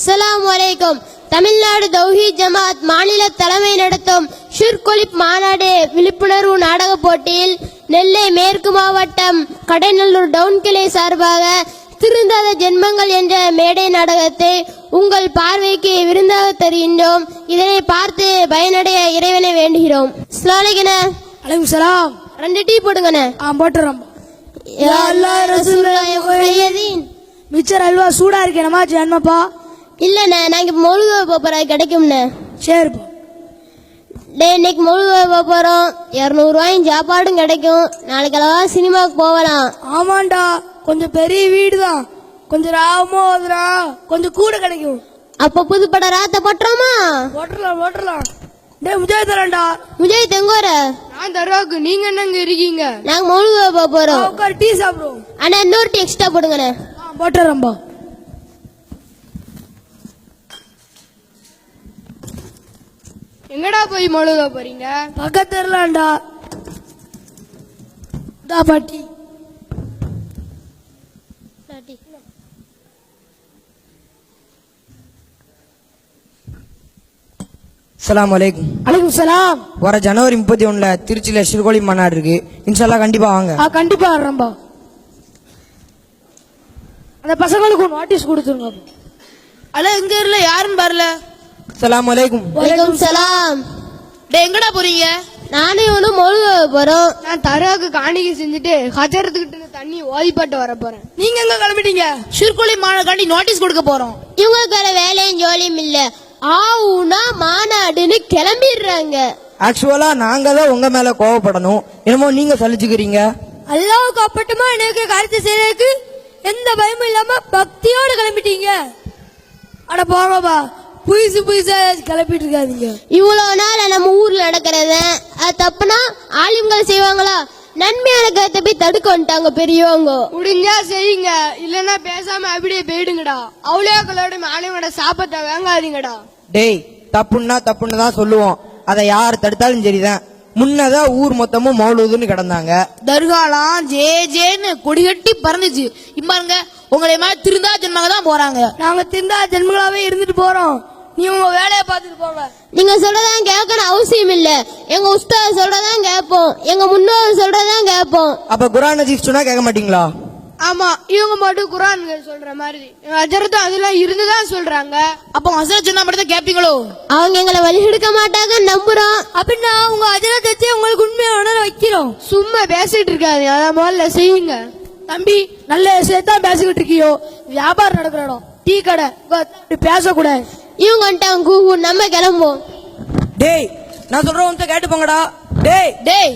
அஸ்ஸலாமு அலைக்கும். தமிழ்நாடு தௌஹீத் ஜமாத் மாநில தலைமை நடத்தும் ஷுர்கொலிப் மாநாடு விழிப்புணர்வு நாடகப் போட்டியில் நெல்லை மேற்கு மாவட்டம் கடைநல்லூர் டவுன் கிளை சார்பாக திருந்தாத ஜென்மங்கள் என்ற மேடை நாடகத்தை உங்கள் பார்வைக்கு விருந்தாக தருகின்றோம். இதனை பார்த்து பயனடைய இறைவனை வேண்டுகிறோம். ஸ்லாலிகன அலைக்கும் சலாம். ரெண்டு டீ போடுங்கண்ணே. ஆ போட்டுறோம். மிச்சர் அல்வா சூடா இருக்கு என்னமா ஜென்மப்பா இல்லண்ணே நான் இங்க மொழுக போறேன். கிடைக்கும்ண்ணே. சரிப்பா. டே இன்னைக்கு முழுக போறோம். இரநூறுவாயும் சாப்பாடும் கிடைக்கும். நாளைக்கு அளவா சினிமாவுக்கு போகலாம். ஆமாண்டா. கொஞ்சம் பெரிய வீடு தான் கொஞ்சம் ராவமோ அதுரா கொஞ்சம் கூட கிடைக்கும். அப்ப புதுப்பட ராத்த பட்டுறோமா ஓட்டலாம் ஓட்டலாம் டேய் முஜாய் தரேன்டா. முஜய் தெங்கோர நான் தருவாக்கு நீங்க என்னங்க இருக்கீங்க? நாங்க முழுக போக போறோம். உட்கார் டீ சாப்பிடுவோம். அண்ணா இன்னொரு டீ எக்ஸ்ட்ரா போடுங்கண்ணே. ஆ எங்கடா போய் மொழுக போறீங்க? பக்கத்துலாம்டா தா பாட்டி. அஸ்ஸலாமு அலைக்கும். அலைக்கும் சலாம். வர ஜனவரி முப்பத்தி ஒண்ணுல திருச்சியில சிறுகோழி மாநாடு இருக்கு. இன்ஷால்லா கண்டிப்பா வாங்க. ஆ கண்டிப்பா வர்றேன்பா. அந்த பசங்களுக்கு ஒரு நோட்டீஸ் கொடுத்துருங்க. அல இங்க இருல யாருன்னு வரல அஸ்ஸலாமு அலைக்கும் வலைக்கும் சலாம் டே எங்கடா போறீங்க? நானும் இவனும் முழுக போறோம். நான் தராக்கு காணிக்கை செஞ்சுட்டு ஹஜரத்துக்கிட்ட தண்ணி ஓதிப்பட்டு வர போறேன். நீங்க எங்க கிளம்பிட்டீங்க? சிறுகொலை மாநாடு நோட்டீஸ் கொடுக்க போறோம். இவங்களுக்கு வேற வேலையும் ஜோலியும் இல்ல. ஆவுனா மாநாடுன்னு கிளம்பிடுறாங்க. ஆக்சுவலா நாங்க தான் உங்க மேல கோவப்படணும். என்னமோ நீங்க சலிச்சுக்கிறீங்க. அல்லாவுக்கு அப்பட்டமா எனக்கு கருத்து செய்யறதுக்கு எந்த பயமும் இல்லாம பக்தியோட கிளம்பிட்டீங்க. அட போங்கப்பா. புதுசு புதுசா கிளப்பிட்டு இருக்காதீங்க இவ்வளவு நாள் நம்ம ஊர்ல நடக்கிறத அது தப்புனா ஆலிம்கள் செய்வாங்களா? நன்மையான கருத்தை போய் தடுக்க வந்துட்டாங்க பெரியவங்க. முடிஞ்சா செய்யுங்க. இல்லன்னா பேசாம அப்படியே போயிடுங்கடா. அவுளியாக்களோட மாணவனோட சாப்பத்தை வாங்காதீங்கடா. டேய் தப்புன்னா தப்புன்னு தான் சொல்லுவோம். அதை யார் தடுத்தாலும் சரிதான். முன்னதான் ஊர் மொத்தமும் மௌலூதுன்னு கிடந்தாங்க. தர்காலாம் ஜே ஜேன்னு கொடிகட்டி பறந்துச்சு. இம்பாருங்க உங்களை மாதிரி திருந்தா ஜென்மங்க தான் போறாங்க. நாங்க திண்டா ஜென்மங்களாவே இருந்துட்டு போறோம். நீ உங்க வேலையை பார்த்துட்டு போங்க. நீங்க சொல்றதான் கேட்கணும் அவசியம் இல்ல. எங்க உஸ்தாத் சொல்றதான் கேட்போம். எங்க முன்னோர் சொல்றதான் கேட்போம். அப்ப குரான் நஜீப் சொன்னா கேட்க மாட்டீங்களா? ஆமா இவங்க மட்டும் குரான் சொல்ற மாதிரி. அஜரத்தும் அதெல்லாம் இருந்துதான் சொல்றாங்க. அப்ப அசரத் சொன்னா மட்டும் தான் கேப்பீங்களோ அவங்க எங்களை வழி எடுக்க மாட்டாங்க நம்புறோம். அப்படின்னா உங்க அஜரத்தை வச்சு உங்களுக்கு உண்மையை உணர வைக்கிறோம். சும்மா பேசிட்டு இருக்காது அத முதல்ல செய்யுங்க. தம்பி நல்ல விஷயத்தான் பேசிக்கிட்டு இருக்கியோ? வியாபாரம் நடக்கிற இடம் டீ கடை பேசக்கூடாது. இவங்க வந்துட்டாங்க கூகு நம்ம கிளம்புவோம். டேய் நான் சொல்றேன் உன்கிட்ட கேட்டு போங்கடா. டேய். டேய்.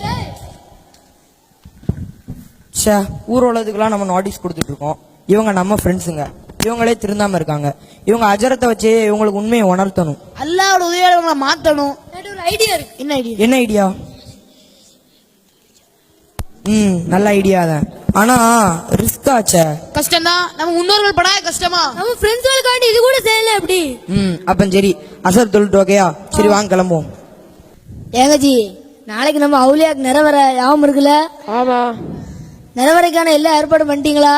ச்சே ஊர் உலகத்துக்குலாம் நம்ம நோட்டீஸ் கொடுத்துட்டு இருக்கோம். இவங்க நம்ம ஃப்ரெண்ட்ஸுங்க இவங்களே திருந்தாம இருக்காங்க. இவங்க அஜரத்தை வச்சு இவங்களுக்கு உண்மையை உணர்த்தணும். அல்லாவோட உதவியால உங்களை மாத்தணும் ஒரு ஐடியா இருக்கு? என்ன ஐடியா என்ன ஐடியா ம் நல்ல ஐடியா தான். ஆனா ரிஸ்க் ஆச்சே. கஷ்டம் தான் நம்ம முன்னோர்கள் படாத கஷ்டமா? நம்ம ஃப்ரெண்ட்ஸுகளுக்காண்டி இது கூட செய்யல எப்படி ம் அப்ப சரி அசர் தொழிட்டு ஓகேயா சரி வாங்க கிளம்புவோம். ஏங்கஜி நாளைக்கு நம்ம அவுலியாக்கு நிறவர யாபம் இருக்குல்ல? ஆமா. நிறவரைக்கான எல்லா ஏற்பாடும் பண்ணிட்டீங்களா?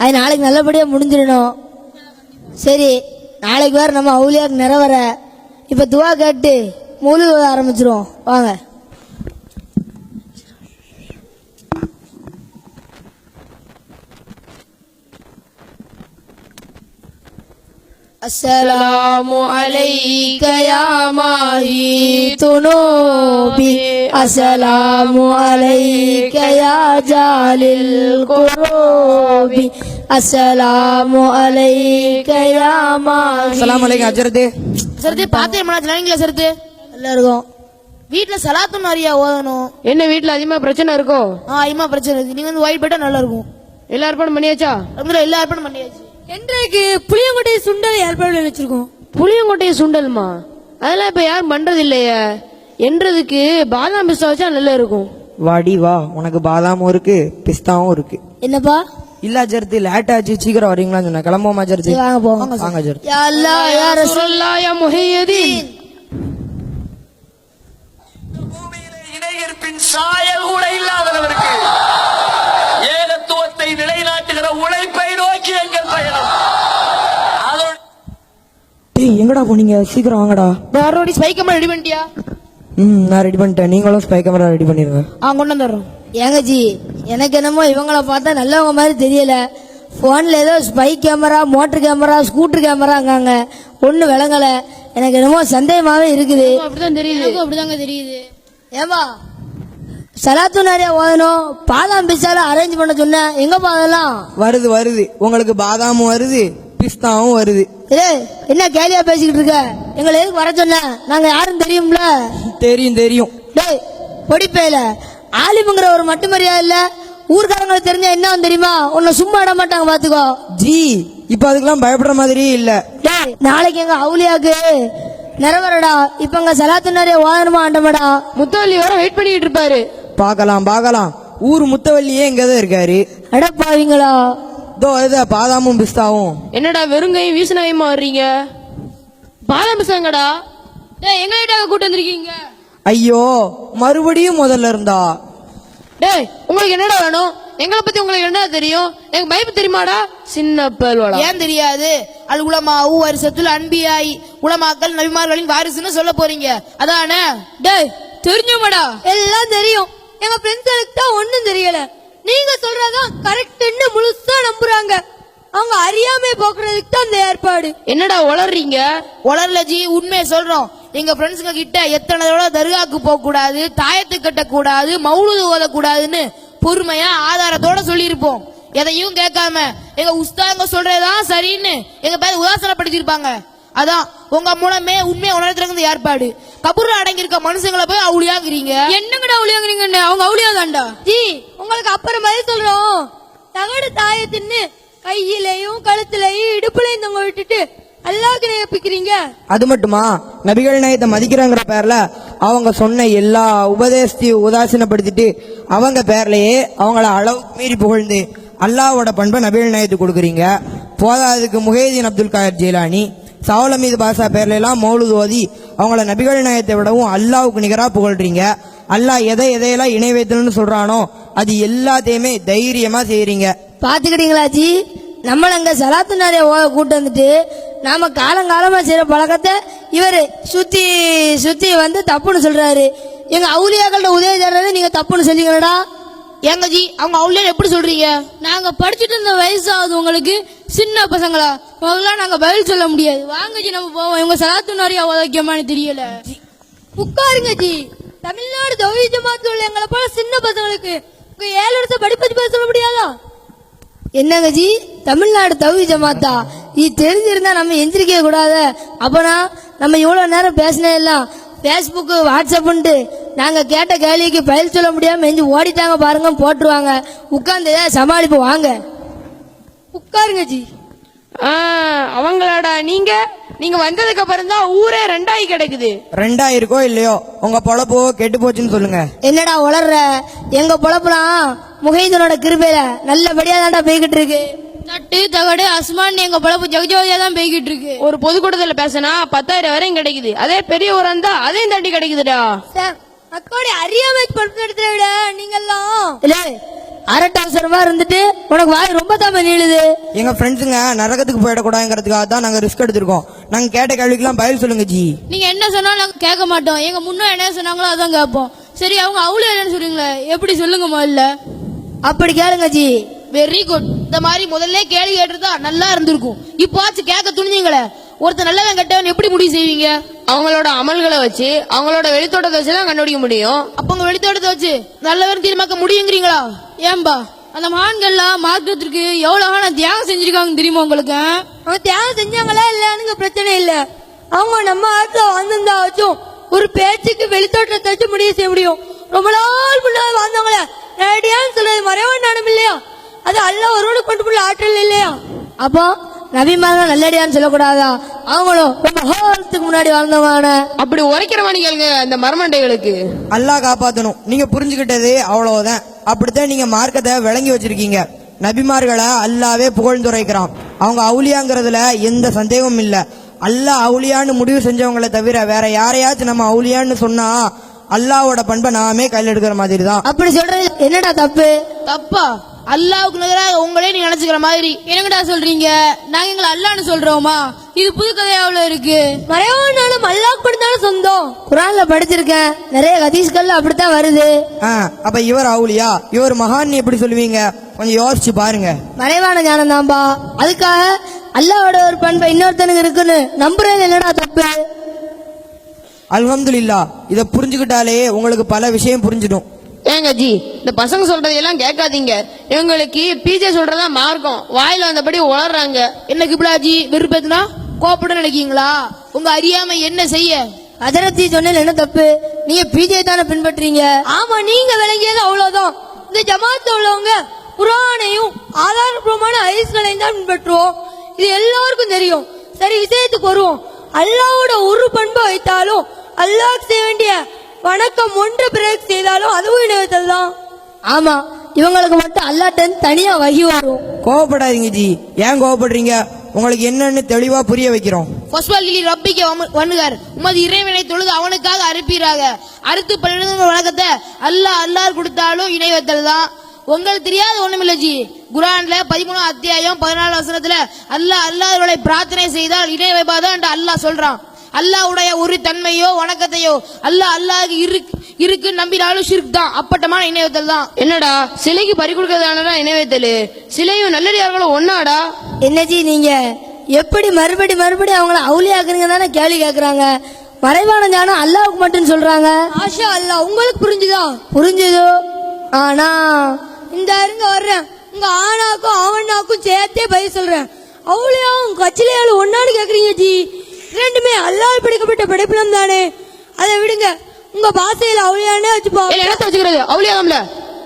அது நாளைக்கு நல்லபடியா முடிஞ்சிடணும். சரி நாளைக்கு வேற நம்ம அவுலியாக்கு நிறவர. இப்ப துவா கேட்டு முழு ஆரம்பிச்சிருவோம். வாங்க. السلام عليك يا ماهي ذنوبي السلام عليك يا جال القلوب السلام عليك يا ماهي அஸ்ஸலாமு அலைக்கும் அஜரத்து சரத்து பாத்தே மனாச்சு சரத்து நல்லா இருக்கும் வீட்டுல சலாத்து நிறைய ஓதணும் என்ன வீட்ல அதிகமா பிரச்சனை இருக்கோ ஆ இம்மா பிரச்சனை இருக்கு நீங்க வந்து ஒயிட் போட்டா நல்லா இருக்கும் எல்லா ஏற்பாடும் பண்ணியாச்சா அதுல எல்லா ஏற்பாடும் பண்ணியாச்சு இன்றைக்கு புளியங்குட்டை சுண்டல் ஏற்பாடு வச்சிருக்கோம்? புளியங்கொட்டைய சுண்டல்மா? அதெல்லாம் இப்ப யாரும் பண்றது இல்லையே என்றதுக்கு பாதாம் பிஸ்தா வச்சா நல்லா இருக்கும். வாடி வா. உனக்கு பாதாமும் இருக்கு பிஸ்தாவும் இருக்கு. என்னப்பா? இல்ல அஜரத்து லேட் ஆச்சு. சீக்கிரம் வரீங்களான்னு சொன்னேன் கிளம்புவோம் அஜரத்து சரி, வாங்க போவோம் வாங்க அஜரத்து யா அல்லாஹ் யா ரசூல் ரசூலுல்லாஹ் யா முஹையதீன். சாயல் கூட இல்லாதவருக்கு ஏகத்துவத்தை நிலைநாட்டுகிற உழைப்பை நோக்கி எங்கள் பயணம் அதனுடைய எங்கடா போனீங்க? சீக்கிரம் வாங்கடா. மறுபடி ஸ்பை கேமரா ரெடி பண்ணிட்டியா? ம் நான் ரெடி பண்ணிட்டேன். நீங்களும் ஸ்பை கேமரா ரெடி பண்ணிருங்க. ஆ கொண்டு வந்துடுறோம். ஏங்க ஜி எனக்கு என்னமோ இவங்கள பார்த்தா நல்லவங்க மாதிரி தெரியல. ஃபோனில் ஏதோ spy camera motor camera scooter கேமராங்காங்க ஒன்றும் விளங்கலை. எனக்கு என்னமோ சந்தேகமாகவே இருக்குது. அப்படிதான் தெரியுது. அப்படிதாங்க தெரியுது. ஏமா சலாத்து நிறைய ஓதணும் பாதாம் பிசால அரேஞ்ச் பண்ண சொன்னேன். எங்க பாதலாம் வருது வருது. உங்களுக்கு பாதாமும் வருது பிஸ்தாவும் வருது. ஏய் என்ன கேலியா பேசிக்கிட்டு இருக்க? எங்களை எதுக்கு வர சொன்ன? நாங்க யாரும் தெரியும்ல? தெரியும் தெரியும். டேய் பொடிப்பையில ஆலிமுங்கிற ஒரு மட்டு மரியாதை இல்ல? ஊர்க்காரங்களுக்கு தெரிஞ்சா என்ன தெரியுமா? உன்னை சும்மா விட மாட்டாங்க பாத்துக்கோ. ஜி இப்ப அதுக்கெல்லாம் பயப்படுற மாதிரியே இல்ல. டேய் நாளைக்கு எங்க அவுலியாக்கு நிறவரடா. இப்ப எங்க சலாத்து நிறைய ஓதனமா ஆண்டமாடா முத்தவள்ளி வர வெயிட் பண்ணிட்டு இருப்பாரு. பார்க்கலாம் பார்க்கலாம். ஊர் முத்தவள்ளியே இங்கதான் இருக்காரு. அடப்பாவீங்களா. இதோ இது பாதாமும் பிஸ்தாவும். என்னடா வெறுங்கையும் வீசனகையுமா வர்றீங்க? பாதாம் பிசாங்கடா. டேய் எங்க கிட்ட கூட்டு வந்திருக்கீங்க? ஐயோ மறுபடியும் முதல்ல இருந்தா. டேய் உங்களுக்கு என்னடா வேணும்? எங்களை பத்தி உங்களுக்கு என்ன தெரியும்? எனக்கு பயப்பு தெரியுமாடா? சின்ன பேல்வாடா ஏன் தெரியாது? அல் உலமா வருஷத்துல அன்பியாய். உலமாக்கள் நபிமார்களின் வாரிசுன்னு சொல்ல போறீங்க. அதானே? டேய் தெரிஞ்சுமாடா எல்லாம் தெரியும். எங்க ஃப்ரெண்ட்ஸுக்கு தான் ஒண்ணும் தெரியல. நீங்க சொல்றதான் கரெக்ட்னு முழுசா நம்புறாங்க. அவங்க அறியாமை போக்குறதுக்கு தான் இந்த ஏற்பாடு. என்னடா உளறீங்க? உலர்ல ஜி உண்மையை சொல்றோம். எங்க ஃப்ரெண்ட்ஸுங்க கிட்ட எத்தனை தடவை தர்காக்கு போக கூடாது தாயத்து கட்ட கூடாது மௌலுது ஓதக்கூடாதுன்னு பொறுமையா ஆதாரத்தோட சொல்லியிருப்போம். எதையும் கேட்காம எங்க உஸ்தாங்க சொல்றதுதான் சரின்னு எங்க பேர் உதாசனப்படுத்திருப்பாங்க அதான் உங்க மூலமே உண்மையை உணர்த்துறதுக்கு ஏற்பாடு. கபூர்ல அடங்கி இருக்க மனுஷங்களை போய் அவுளியாங்கிறீங்க என்னங்கடா அவுளியாங்கிறீங்கன்னு அவங்க அவுளியா தான்டா ஜி உங்களுக்கு அப்புறம் மாதிரி சொல்றோம். தகடு தாயத்தின்னு கையிலையும் கழுத்துலயும் இடுப்புலையும் தொங்க விட்டுட்டு அல்லாஹ்க்கு நேபிக்கிறீங்க அது மட்டுமா? நபிகள் நாயத்தை மதிக்கிறாங்கிற பேர்ல அவங்க சொன்ன எல்லா உபதேசத்தையும் உதாசீனப்படுத்திட்டு அவங்க பேர்லயே அவங்கள அளவுக்கு மீறி புகழ்ந்து அல்லாஹ்வோட பண்பை நபிகள் நாயத்துக்கு கொடுக்குறீங்க. போதாதுக்கு முஹேதீன் அப்துல் காதர் ஜீலானி சவுலமீது பாஷா பேர்ல எல்லாம் மௌலுது ஓதி அவங்கள நபிகள் நாயத்தை விடவும் அல்லாவுக்கு நிகராக புகழ்றீங்க. அல்லாஹ் எதை எதையெல்லாம் இணை வைத்தல்னு சொல்றானோ அது எல்லாத்தையுமே தைரியமா செய்யறீங்க பாத்துக்கிட்டீங்களா ஜி? நம்மள அங்க சலாத்து நிறைய கூட்டு வந்துட்டு நாம காலங்காலமா செய்யற பழக்கத்தை இவர் சுத்தி சுத்தி வந்து தப்புன்னு சொல்றாரு. எங்க அவுலியாக்கள்ட்ட உதவி தர்றது நீங்க தப்புன்னு சொல்லிங்களடா ஏங்க ஜி அவங்க அவுளியா எப்படி சொல்றீங்க? நாங்க படிச்சுட்டு இருந்த வயசு ஆகுது உங்களுக்கு சின்ன பசங்களா? முதல்ல நாங்க பதில் சொல்ல முடியாது. வாங்க ஜி நம்ம போவோம். இவங்க சலாத்து நிறைய ஓதக்கியமான்னு தெரியல. உட்காருங்க ஜி. தமிழ்நாடு தௌஹி ஜமாத்து உள்ள எங்களை போல சின்ன பசங்களுக்கு. உங்க ஏழு வருஷம் படிப்பது பேச சொல்ல முடியாதா? என்னங்க ஜி? தமிழ்நாடு தௌஹி ஜமாத்தா? இது தெரிஞ்சிருந்தா நம்ம எந்திரிக்க கூடாது. அப்பனா நம்ம இவ்வளவு நேரம் பேசினே எல்லாம் ஃபேஸ்புக்கு வாட்ஸ்அப்புன்ட்டு நாங்க கேட்ட கேள்விக்கு பதில் சொல்ல முடியாம எஞ்சி ஓடிட்டாங்க பாருங்க போட்டுருவாங்க. உட்கார்ந்து சமாளிப்பு வாங்க. உட்காருங்க ஜி. ஆ, அவங்களாடா. நீங்க நீங்க வந்ததுக்கு அப்புறம் தான் ஊரே ரெண்டாயி கிடக்குது. ரெண்டா இருக்கோ இல்லையோ? உங்க பொழப்போ கெட்டு போச்சுன்னு சொல்லுங்க. என்னடா உளர்ற? எங்க பொழப்புலாம் முகைதனோட கிருபையில நல்லபடியா தான்டா போய்கிட்டு இருக்கு தட்டு தகடு அஸ்மான் எங்க பழப்பு ஜெகஜோதியா தான் போய்கிட்டு இருக்கு ஒரு பொதுக்கூட்டத்துல பேசினா பத்தாயிரம் வரையும் கிடைக்குது. அதே பெரிய ஊரா இருந்தா அதையும் தாண்டி கிடைக்குதுடா. சார் மக்களுடைய அறியாமை பொறுப்பு நடத்துற விட நீங்கெல்லாம். இல்ல அரட்டை அவசரமா இருந்துட்டு உனக்கு வாய் ரொம்ப தாம நீளுது. எங்க ஃப்ரெண்ட்ஸுங்க நரகத்துக்கு போயிடக்கூடாதுங்கிறதுக்காக தான் நாங்க ரிஸ்க் எடுத்திருக்கோம். நாங்க கேட்ட கேள்விக்கெல்லாம் பதில் சொல்லுங்க ஜி. நீங்க என்ன சொன்னாலும் நாங்க கேட்க மாட்டோம். எங்க முன்னோர் என்ன சொன்னாங்களோ அதான் கேட்போம். சரி அவங்க அவ்வளவு என்னன்னு சொல்றீங்களே எப்படி சொல்லுங்க முதல்ல? அப்படி கேளுங்க ஜி. வெரி குட் இந்த மாதிரி முதல்ல கேள்வி கேட்டிருந்தா நல்லா இருந்திருக்கும். இப்போச்சு கேட்க துணிஞ்சீங்களே. ஒருத்தர் நல்லவன் கெட்டவன் எப்படி முடிவு செய்வீங்க? அவங்களோட அமல்களை வச்சு அவங்களோட வெளித்தோட்டத்தை வச்சு தான் கண்டுபிடிக்க முடியும். அப்ப உங்க வெளித்தோட்டத்தை வச்சு நல்லவன் தீர்மாக்க முடியுங்கிறீங்களா? ஏன்பா? அந்த மகான்கள்லாம் மார்க்கத்திற்கு எவ்வளவு தியாகம் செஞ்சிருக்காங்க தெரியுமா உங்களுக்கு? அவங்க தியாகம் செஞ்சாங்களா இல்லையானுங்க பிரச்சனை இல்ல. அவங்க நம்ம ஆட்டுல வந்திருந்தா வச்சும் ஒரு பேச்சுக்கு வெளித்தோட்டத்தை வச்சு முடிவு செய்ய முடியும். ரொம்ப நாள் முன்னாடி வாழ்ந்தவங்கள நேரடியான்னு சொல்றது மறைவன் நாடம் இல்லையா? அது அல்ல ஒருவனு கொண்டு போய் ஆற்றல் இல்லையா? அப்போ நபிமார்கள் நல்லடியான்னு சொல்லக்கூடாதா? அவங்களும் ரொம்ப காலத்துக்கு முன்னாடி வாழ்ந்தவங்க அப்படி உரைக்கிறவானி கேளுங்க அந்த மரமண்டைகளுக்கு. அல்லாஹ் காப்பாத்தணும். நீங்க புரிஞ்சுக்கிட்டது அவ்வளவுதான். அப்படித்தான் நீங்க மார்க்கத்தை விளங்கி வச்சிருக்கீங்க. நபிமார்களை அல்லாவே புகழ்ந்துரைக்கிறான். அவங்க அவுலியாங்கிறதுல எந்த சந்தேகமும் இல்ல. அல்லாஹ் அவுலியான்னு முடிவு செஞ்சவங்களை தவிர வேற யாரையாச்சும் நம்ம அவுலியான்னு சொன்னா அல்லாஹ்வோட பண்பை நாமே கையில் எடுக்கிற மாதிரி தான் அப்படி சொல்றது என்னடா தப்பு? தப்பா? அல்லாவுக்கு நிகராக உங்களே நீங்க நினைச்சுக்கிற மாதிரி. என்னங்கடா சொல்றீங்க? நாங்க எங்களை அல்லான்னு சொல்றோமா? இது புது கதையாவுல இருக்கு? மறைவானாலும் அல்லாஹ் கொடுத்தாலும் சொந்தம். குரான்ல படிச்சிருக்கேன். நிறைய ஹதீஸ்கள்ல அப்படித்தான் வருது. ஆ அப்ப இவர் அவுலியா இவர் மகான் எப்படி சொல்லுவீங்க? கொஞ்சம் யோசிச்சு பாருங்க. மறைவான ஞானம் தான்பா அதுக்காக அல்லாவோட ஒரு பண்பை இன்னொருத்தனுக்கு இருக்குன்னு நம்புறது என்னடா தப்பு? அல்ஹம்துலில்லா இதை புரிஞ்சுக்கிட்டாலே உங்களுக்கு பல விஷயம் புரிஞ்சிடும். ஏங்க ஜி இந்த பசங்க சொல்றதையெல்லாம் கேட்காதீங்க. எங்களுக்கு பிஜே சொல்றதா மார்க்கம். வாயில வந்தபடி உளறாங்க. என்ன கிப்லாஜி விருப்பத்துனா கோப்பட நினைக்கீங்களா உங்க அறியாமை என்ன செய்ய? அதரத்தி சொன்னது என்ன தப்பு? நீங்க பிஜே தானே பின்பற்றீங்க? ஆமா நீங்க விளங்கியது அவ்வளவுதான். இந்த ஜமாத்துல உள்ளவங்க குரானையும் ஆதாரபூர்வமான ஐஸ்களையும் தான் பின்பற்றுவோம். இது எல்லாருக்கும் தெரியும். சரி விஷயத்துக்கு வருவோம். அல்லாவோட ஒரு பண்பை வைத்தாலும் அல்லாஹ் செய்ய வேண்டிய வணக்கம் ஒன்று பிறகு செய்தாலும் அதுவும் இணையத்தில் தான் ஆமா இவங்களுக்கு மட்டும் அல்லாட்ட தனியா வகி வரும். கோவப்படாதீங்க ஜி. ஏன் கோவப்படுறீங்க? உங்களுக்கு என்னன்னு தெளிவா புரிய வைக்கிறோம். பொஸ்வாலிலி ரப்பிக்க வண்ணுகார் உமது இறைவனை தொழுது அவனுக்காக அறுப்பீராக. அறுத்து பன்னிரண்டு வணக்கத்தை அல்லாஹ் அல்லாஹ் கொடுத்தாலும் இணை வைத்தல் தான் உங்களுக்கு தெரியாத ஒண்ணுமில்ல ஜி. குரான்ல பதிமூணாம் அத்தியாயம் பதினாலு வசனத்துல அல்லாஹ் அல்லாஹ்களை பிரார்த்தனை செய்தால் இணை வைப்பாதான் என்று அல்லாஹ் சொல்றான். அல்லாஹ்வுடைய ஒரு தன்மையோ வணக்கத்தையோ அல்லாஹ் அல்லாஹ் இருக்கு இருக்கு நம்பினாலும் ஷிர்க் தான். அப்பட்டமான இணை வைத்தல் தான். என்னடா? சிலைக்கு பறி கொடுக்கறதானடா இணைவேத்தலு சிலையும் நல்லடியார்களும் ஒன்னாடா? என்னஜி நீங்க எப்படி மறுபடி மறுபடி அவங்கள அவுளியாக்குறீங்க தானே கேள்வி கேக்குறாங்க? மறைவான ஞானம் அல்லாவுக்கு மட்டும் சொல்றாங்க. ஆஷா அல்லாஹ் உங்களுக்கு புரிஞ்சுதா? புரிஞ்சுதோ. ஆனா இந்த அருங்க வர்றேன். உங்க ஆணாக்கும் அவனாக்கும் சேர்த்தே பதில் சொல்றேன். அவுளியாவும் கச்சிலையாலும் ஒன்னாடு கேக்குறீங்க ஜி. ரெண்டுமே அல்லாஹ் பிடிக்கப்பட்ட படைப்பினம் தானே. அதை விடுங்க. உங்க பாசையில அவுளியானே வச்சுப்போம் ஏய், என்னத்த வச்சுக்கிறது? அவுளியாகம்ல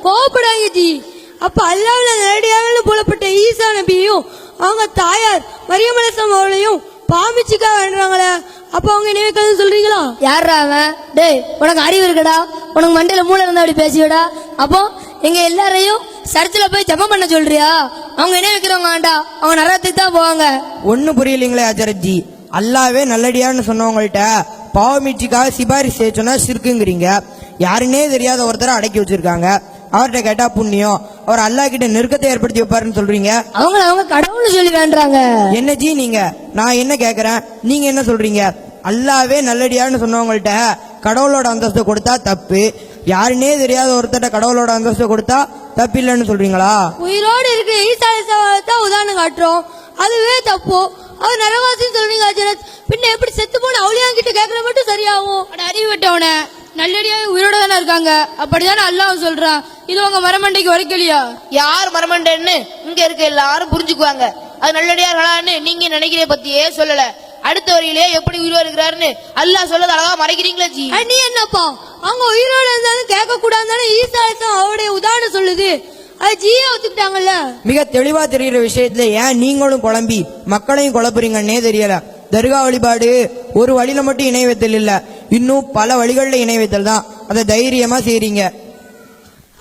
கோபப்படாங்க ஜி அப்ப அல்லாவுல நேரடியாக புலப்பட்ட ஈசா நபியையும் அவங்க தாயார் மரியமலசம் அவளையும் பாமிச்சுக்கா வேண்டாங்களே அப்ப அவங்க நினைவுக்கன்னு சொல்றீங்களா? யாரா அவன்? டேய் உனக்கு அறிவு இருக்குடா. உனக்கு மண்டையில மூளை இருந்தா அப்படி பேசிவிடா. அப்போ எங்க எல்லாரையும் சர்ச்சில் போய் ஜெபம் பண்ண சொல்றியா? அவங்க என்ன வைக்கிறவங்க வேண்டா அவங்க நரகத்துக்கு தான் போவாங்க. ஒன்னும் புரியலீங்களே அஜரஜி அல்லாவே நல்லடியான்னு சொன்னவங்கள்ட்ட பாவமீட்சிக்காக சிபாரிசு செய்ய சிறுக்குங்கிறீங்க யாருன்னே தெரியாத ஒருத்தரை அடக்கி வச்சிருக்காங்க. அவர்கிட்ட கேட்டா புண்ணியம். அவர் அல்லா கிட்ட நெருக்கத்தை ஏற்படுத்தி வைப்பாருன்னு சொல்றீங்க. அவங்கள அவங்க கடவுள்னு சொல்லி வேண்டாங்க. என்ன ஜி நீங்க? நான் என்ன கேக்குறேன்? நீங்க என்ன சொல்றீங்க? அல்லாவே நல்லடியான்னு சொன்னவங்கள்ட்ட கடவுளோட அந்தஸ்து கொடுத்தா தப்பு. யாருன்னே தெரியாத ஒருத்தர்ட்ட கடவுளோட அந்தஸ்து கொடுத்தா தப்பு இல்லைன்னு சொல்றீங்களா? உயிரோடு இருக்கிற ஈசா உதாரணம் காட்டுறோம். அதுவே தப்பு. அவர் நரவாசின்னு சொல்றீங்க அஜரத் பின்ன எப்படி செத்து போன அவளியாங்க கிட்ட கேட்கற மட்டும் சரியாகும். அட அறிவு விட்டவன நல்லடியாக உயிரோட தானே இருக்காங்க. அப்படிதானே அல்லாஹ் சொல்றான். இது உங்க மரமண்டைக்கு வரைக்கலையா யார் மரமண்டன்னு இங்க இருக்க எல்லாரும் புரிஞ்சுக்குவாங்க. அது நல்லடியார்களான்னு நீங்க நினைக்கிறே பத்தியே சொல்லல. அடுத்த வரியிலே எப்படி உயிரோடு இருக்கிறாருன்னு அல்லாஹ் சொல்லது அழகா மறைக்கிறீங்களா ஜி. நீ என்னப்பா? அவங்க உயிரோட இருந்தாலும் கேட்க கூடாதுன்னு ஈசா அவருடைய உதாரணம் சொல்லுது. ஜியா ஒத்துக்கிட்டாங்கல்ல? மிக தெளிவா தெரிகிற விஷயத்துல ஏன் நீங்களும் குழம்பி மக்களையும் குழப்புறீங்கன்னே தெரியல. தர்கா வழிபாடு ஒரு வழியில மட்டும் இணை வைத்தல் இல்ல. இன்னும் பல வழிகள்ல இணை வைத்தல் தான். அதை தைரியமா செய்றீங்க.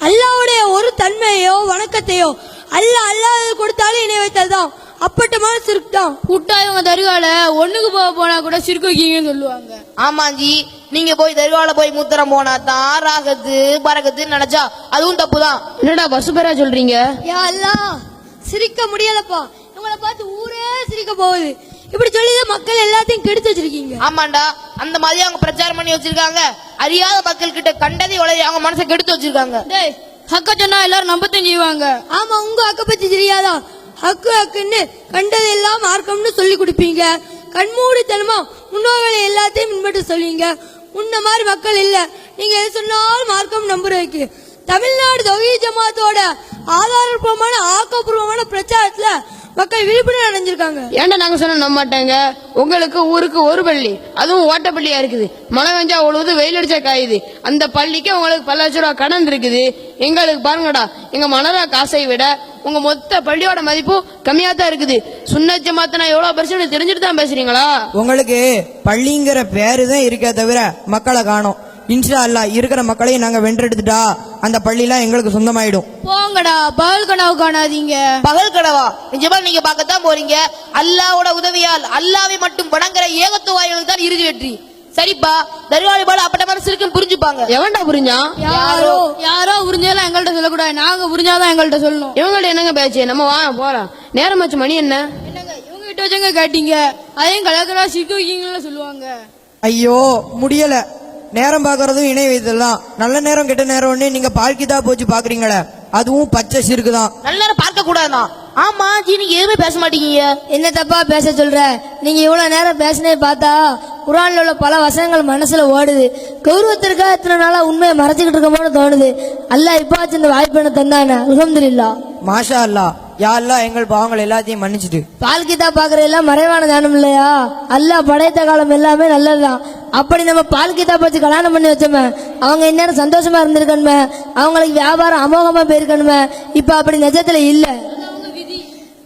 அல்லாவுடைய ஒரு தன்மையோ வணக்கத்தையோ அல்லாஹ் அல்லாஹ் கொடுத்தாலும் இணை வைத்தல் தான். அப்பட்டமான சிறுக்கு தான். விட்டா இவங்க தருகால ஒண்ணுக்கு போக போனா கூட சிறுக்கு வைக்கீங்கன்னு சொல்லுவாங்க. ஆமாஞ்சி நீங்க போய் தருவால போய் மூத்திரம் போனா தான் ராகத்து பறக்கத்துன்னு நினைச்சா அதுவும் தப்புதான். என்னடா பஸ் பேரா சொல்றீங்க? யா அல்லாஹ் சிரிக்க முடியலப்பா. இவங்கள பார்த்து ஊரே சிரிக்க போகுது. இப்படி சொல்லி மக்கள் எல்லாத்தையும் கெடுத்து வச்சிருக்கீங்க. ஆமாண்டா அந்த மாதிரி அவங்க பிரச்சாரம் பண்ணி வச்சிருக்காங்க. அறியாத மக்கள் கிட்ட கண்டதை உளறி அவங்க மனசை கெடுத்து வச்சிருக்காங்க. டேய் ஹக்க சொன்னா எல்லாரும் நம்பத்தான் செய்வாங்க. ஆமா உங்க அக்க பத்தி தெரியாதா? ஹக்கு ஹக்குன்னு கண்டதெல்லாம் மார்க்கம்னு சொல்லி கொடுப்பீங்க. கண்மூடித்தனமா முன்னோர்களை எல்லாத்தையும் பின்பற்ற சொல்லுவீங்க உன்ன மாதிரி மக்கள் இல்ல. நீங்க எது சொன்னாலும் மார்க்கம் நம்புறதுக்கு. தமிழ்நாடு தொகை ஜமாத்தோட ஆதாரபூர்வமான ஆக்கப்பூர்வமான பிரச்சாரத்துல மக்கள் விழிப்புணர்வு அடைஞ்சிருக்காங்க. ஏன்டா நாங்க சொன்ன நம்ப மாட்டாங்க? உங்களுக்கு ஊருக்கு ஒரு பள்ளி அதுவும் ஓட்ட பள்ளியா இருக்குது. மழை வெஞ்சா உழுவுது வெயில் அடிச்சா காயுது. அந்த பள்ளிக்கு உங்களுக்கு பல லட்ச ரூபா கடன் இருக்குது. எங்களுக்கு பாருங்கடா எங்க மனரா காசை விட உங்க மொத்த பள்ளியோட மதிப்பு கம்மியா தான் இருக்குது. சுண்ணச்ச மாத்தனா எவ்வளவு பெருசுன்னு தெரிஞ்சுட்டு தான் பேசுறீங்களா? உங்களுக்கு பள்ளிங்கிற பேரு தான் இருக்கே தவிர மக்களை காணோம். இன்ஷா அல்லாஹ் இருக்கிற மக்களையும் நாங்க வென்றெடுத்துட்டா அந்த பள்ளிலாம் எங்களுக்கு சொந்தமாயிடும். போங்கடா பகல் கனவு காணாதீங்க. பகல் கடவா நிஜமா நீங்க பார்க்கத்தான் போறீங்க. அல்லாவோட உதவியால் அல்லாவை மட்டும் வணங்குற ஏகத்துவாய்களுக்கு தான் இறுதி வெற்றி. சரிப்பா. போல அப்பட்ட மாதிரி சிறுக்குன்னு புரிஞ்சுப்பாங்க. எவன்டா புரிஞ்சான் யாரோ யாரோ புரிஞ்சாலும் எங்கள்கிட்ட சொல்லக்கூடாது. நாங்க புரிஞ்சாதான் எங்கள்கிட்ட சொல்லணும். இவங்கள்ட்ட என்னங்க பேச்சு? நம்ம வா போலாம். நேரம் ஆச்சு மணி என்ன? என்னங்க இவங்க கிட்ட வச்சங்க கேட்டீங்க? அதையும் கலக்கலா சிக்க வைக்கீங்கன்னு சொல்லுவாங்க. ஐயோ முடியல. நேரம் பார்க்கறதும் இணை வைத்தல் தான் நல்ல நேரம் கெட்ட நேரம்னு நீங்க பால்கிதா போச்சு பாக்குறீங்களே. அதுவும் பச்சை சிறுக்கு தான் நல்ல நேரம் பார்க்க கூடாதான் ஆமா ஜி நீங்க எதுவுமே பேச மாட்டீங்க. என்ன தப்பா பேச சொல்ற? நீங்க இவ்வளவு நேரம் பேசினே பார்த்தா குரான்ல உள்ள பல வசனங்கள் மனசுல ஓடுது. கௌரவத்திற்காக இத்தனை நாளா உண்மையை மறைச்சுக்கிட்டு இருக்கமோன்னு தோணுது. அல்லாஹ் இப்பாச்சும் இந்த வாய்ப்பு என்ன தந்தானே அல்ஹம்துலில்லாஹ் மாஷா அல்லா யா அல்லா எங்கள் பாவங்கள் எல்லாத்தையும் மன்னிச்சிட்டு பால்கிதா பாக்குற எல்லாம் மறைவான ஞானம் இல்லையா? அல்லாஹ் படைத்த காலம் எல்லாமே நல்லதுதான். அப்படி நம்ம பால்கிதா பச்சு கல்யாணம் பண்ணி வச்சோமே அவங்க இந்நேரம் சந்தோஷமா இருந்திருக்கணுமே அவங்களுக்கு வியாபாரம் அமோகமா போயிருக்கணுமே இப்ப அப்படி நிஜத்துல இல்ல.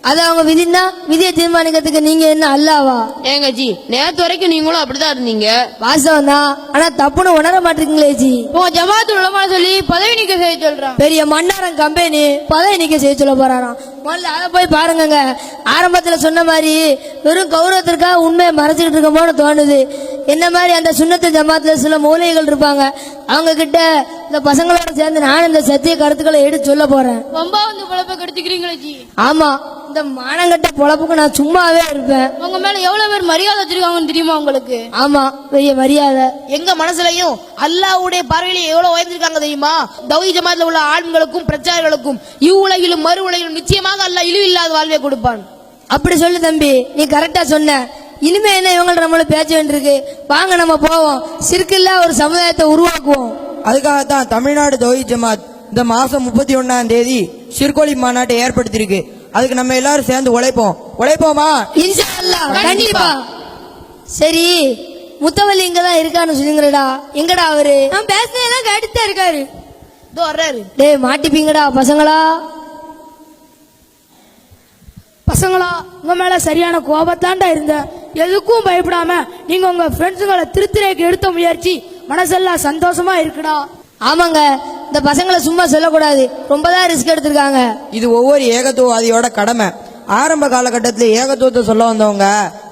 அது அவங்க விதின்னா விதியை தீர்மானிக்கிறதுக்கு நீங்க என்ன அல்லாவா? ஏங்க ஜி நேத்து வரைக்கும் நீங்களும் அப்படிதான் இருந்தீங்க. வாஸ்தவம் தான் ஆனா தப்புன்னு உணர மாட்டீங்களே ஜி. உங்க ஜமாத்து உலமா சொல்லி பதவி நீக்க செய்ய சொல்றான். பெரிய மன்னாரம் கம்பெனி பதவி நீக்க செய்ய சொல்ல போறாராம். முதல்ல அதை போய் பாருங்கங்க. ஆரம்பத்துல சொன்ன மாதிரி வெறும் கௌரவத்திற்காக உண்மையை மறைச்சிக்கிட்டு இருக்கமோன்னு தோணுது. என்ன மாதிரி அந்த சுண்ணத்து ஜமாத்துல சில மூலைகள் இருப்பாங்க. அவங்க கிட்ட இந்த பசங்களோட சேர்ந்து நான் இந்த சத்திய கருத்துக்களை எடுத்து சொல்ல போறேன். ரொம்ப வந்து குழப்ப கெடுத்துக்கிறீங்களே ஜி. ஆமா இந்த மானங்கட்ட பொழப்புக்கு நான் சும்மாவே இருப்பேன். உங்க மேல எவ்வளவு பேர் மரியாதை வச்சிருக்காங்கன்னு தெரியுமா உங்களுக்கு? ஆமா பெரிய மரியாதை. எங்க மனசுலயும் அல்லாஹ்வுடைய பார்வையில எவ்வளவு உயர்ந்திருக்காங்க தெரியுமா? தௌஹி ஜமாத்ல உள்ள ஆண்களுக்கும் பிரச்சாரங்களுக்கும் இவ்வுலகிலும் மறு உலகிலும் நிச்சயமாக அல்லாஹ் இழிவு இல்லாத வாழ்வை கொடுப்பான். அப்படி சொல்லு தம்பி நீ கரெக்டா சொன்ன. இனிமே என்ன இவங்க நம்மள பேச்ச வேண்டியிருக்கு? வாங்க நம்ம போவோம். சிறுக்கில்லா ஒரு சமுதாயத்தை உருவாக்குவோம். அதுக்காகத்தான் தமிழ்நாடு தௌஹி ஜமாத் இந்த மாசம் முப்பத்தி ஒன்னாம் தேதி சிறுகோழி மாநாட்டை ஏற்படுத்தியிருக்கு. அதுக்கு நம்ம எல்லாரும் சேர்ந்து உழைப்போம். உழைப்போமா? இன்ஷா அல்லாஹ் கண்டிப்பா. சரி முத்தவல்லி இங்க தான் இருக்கான்னு சொல்லுங்கடா. எங்கடா அவரு? நான் பேசினதெல்லாம் கேட்டுதான் இருக்காரு. இதோ வர்றாரு. டேய் மாட்டிப்பீங்கடா பசங்களா? பசங்களா உங்க மேல சரியான கோபத்தாண்டா இருந்தேன் எதுக்கும் பயப்படாம நீங்க உங்க ஃப்ரெண்ட்ஸுங்களை திருத்திரைக்கு எடுத்த முயற்சி. மனசெல்லாம் சந்தோஷமா இருக்குடா. ஆமாங்க இந்த பசங்களை சும்மா சொல்லக்கூடாது. ரொம்ப தான் ரிஸ்க் எடுத்திருக்காங்க. இது ஒவ்வொரு ஏகத்துவவாதியோட கடமை. ஆரம்ப காலகட்டத்தில் ஏகத்துவத்தை சொல்ல வந்தவங்க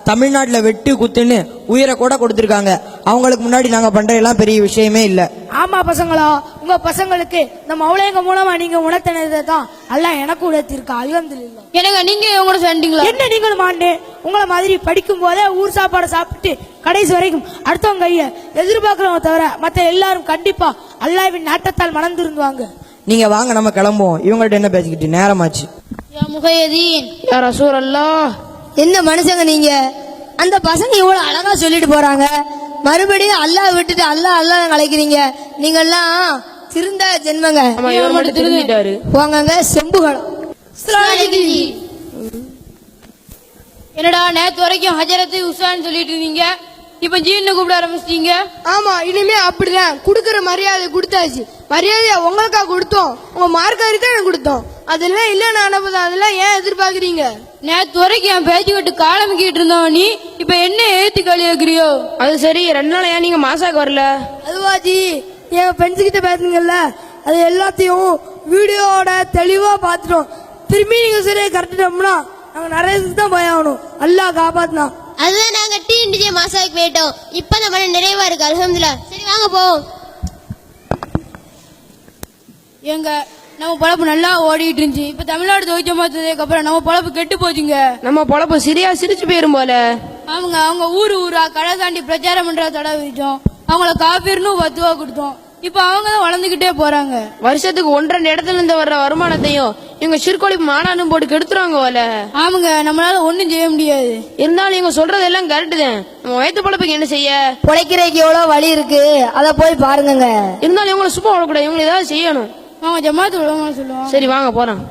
தமிழ்நாட்டில் வெட்டு குத்துன்னு உயிரை கூட கொடுத்துருக்காங்க. அவங்களுக்கு முன்னாடி நாங்கள் பண்ற எல்லாம் பெரிய விஷயமே இல்லை. ஆமா பசங்களா உங்க பசங்களுக்கு இந்த மௌலைங்க மூலமா நீங்க உணர்த்தினதை தான் எல்லாம் எனக்கு உணர்த்திருக்கா அல்ஹம்துலில்லாஹ். என்னங்க நீங்க இவங்க கூட சேர்ந்தீங்களா என்ன நீங்களும் மாண்டே உங்களை மாதிரி படிக்கும் போதே ஊர் சாப்பாடு சாப்பிட்டு கடைசி வரைக்கும் அடுத்தவங்க கைய எதிர்பார்க்கிறவங்க தவிர மத்த எல்லாரும் கண்டிப்பா அல்லாவின் நாட்டத்தால் மணந்திருந்துவாங்க. நீங்க வாங்க நம்ம கிளம்புவோம். இவங்கள்ட்ட என்ன பேசிக்கிட்டு நேரமாச்சு. யா முகையதீன் யா ரசூல் அல்லா என்ன மனுஷங்க நீங்க? அந்த பசங்க இவ்வளவு அழகா சொல்லிட்டு போறாங்க. மறுபடியும் அல்லாஹ் விட்டுட்டு அல்லாஹ் அல்லாஹ் அழைக்கிறீங்க நீங்க எல்லாம் திருந்த ஜென்மங்க. போங்கங்க செம்புகளம் என்னடா நேத்து வரைக்கும் ஹஜரத்து உஷான்னு சொல்லிட்டு இருந்தீங்க. இப்ப ஜீன்னு கூப்பிட ஆரம்பிச்சிட்டீங்க. ஆமா இனிமே அப்படிதான். குடுக்கற மரியாதை கொடுத்தாச்சு. மரியாதையை உங்களுக்கா கொடுத்தோம். உங்க மார்க்காரி தான் எனக்கு கொடுத்தோம். அதெல்லாம் இல்ல நான் அதெல்லாம் ஏன் எதிர்பார்க்கறீங்க? நேத்து வரைக்கும் என் பேச்சு கட்டு காலமிக்கிட்டு இருந்தோம் நீ. இப்ப என்ன ஏத்தி களி வைக்கிறியோ? அது சரி ரெண்டு நாள் ஏன் நீங்க மாசாக்கு வரல? அதுவாஜி என் ஃப்ரெண்ட்ஸ் கிட்ட பேசுனீங்கல்ல அது எல்லாத்தையும் வீடியோட தெளிவா பார்த்துட்டோம். திரும்பி நீங்க சரியா கரெக்டோம்னா நாங்க நிறைய தான் போயாகணும் நல்லா காப்பாத்தினா. அதுதான் நாங்க டி டிஜே மாசாவுக்கு போயிட்டோம். இப்ப நம்ம நிறைவா இருக்கு? அல்ஹம்துலில்லாஹ் சரி வாங்க போவோம். எங்க நம்ம பொழப்பு நல்லா ஓடிட்டு இருந்துச்சு. இப்ப தமிழ்நாடு தொழிற்சம் பார்த்ததுக்கு அப்புறம் நம்ம பொழப்பு கெட்டு போச்சுங்க. நம்ம பொழப்பு சரியா சிரிச்சு போயிரும் போல. அவங்க அவங்க ஊரு ஊரா கடை தாண்டி பிரச்சாரம் பண்ற தடவை விட்டோம் அவங்கள காப்பீர்னு பத்து ரூபா கொடுத்தோம். இப்ப அவங்க தான் வளர்ந்துகிட்டே போறாங்க. வருஷத்துக்கு ஒன்றரை இடத்துல இருந்து வர்ற வருமானத்தையும் இவங்க சிறுகோழி மாநாடும் போட்டு கெடுத்துருவாங்க போல. ஆமாங்க நம்மளால ஒண்ணும் செய்ய முடியாது. இருந்தாலும் இவங்க சொல்றதெல்லாம் கரெக்டு தான். நம்ம வயிற்று பொழப்புக்கு என்ன செய்ய? பிழைக்கிறதுக்கு எவ்வளவு வழி இருக்கு? அத போய் பாருங்கங்க. இருந்தாலும் இவங்களை சும்மா விடக்கூடாது. இவங்களை ஏதாவது செய்யணும். அவங்க ஜமாத்து விடமா சொல்லுவோம். சரி வாங்க போறோம்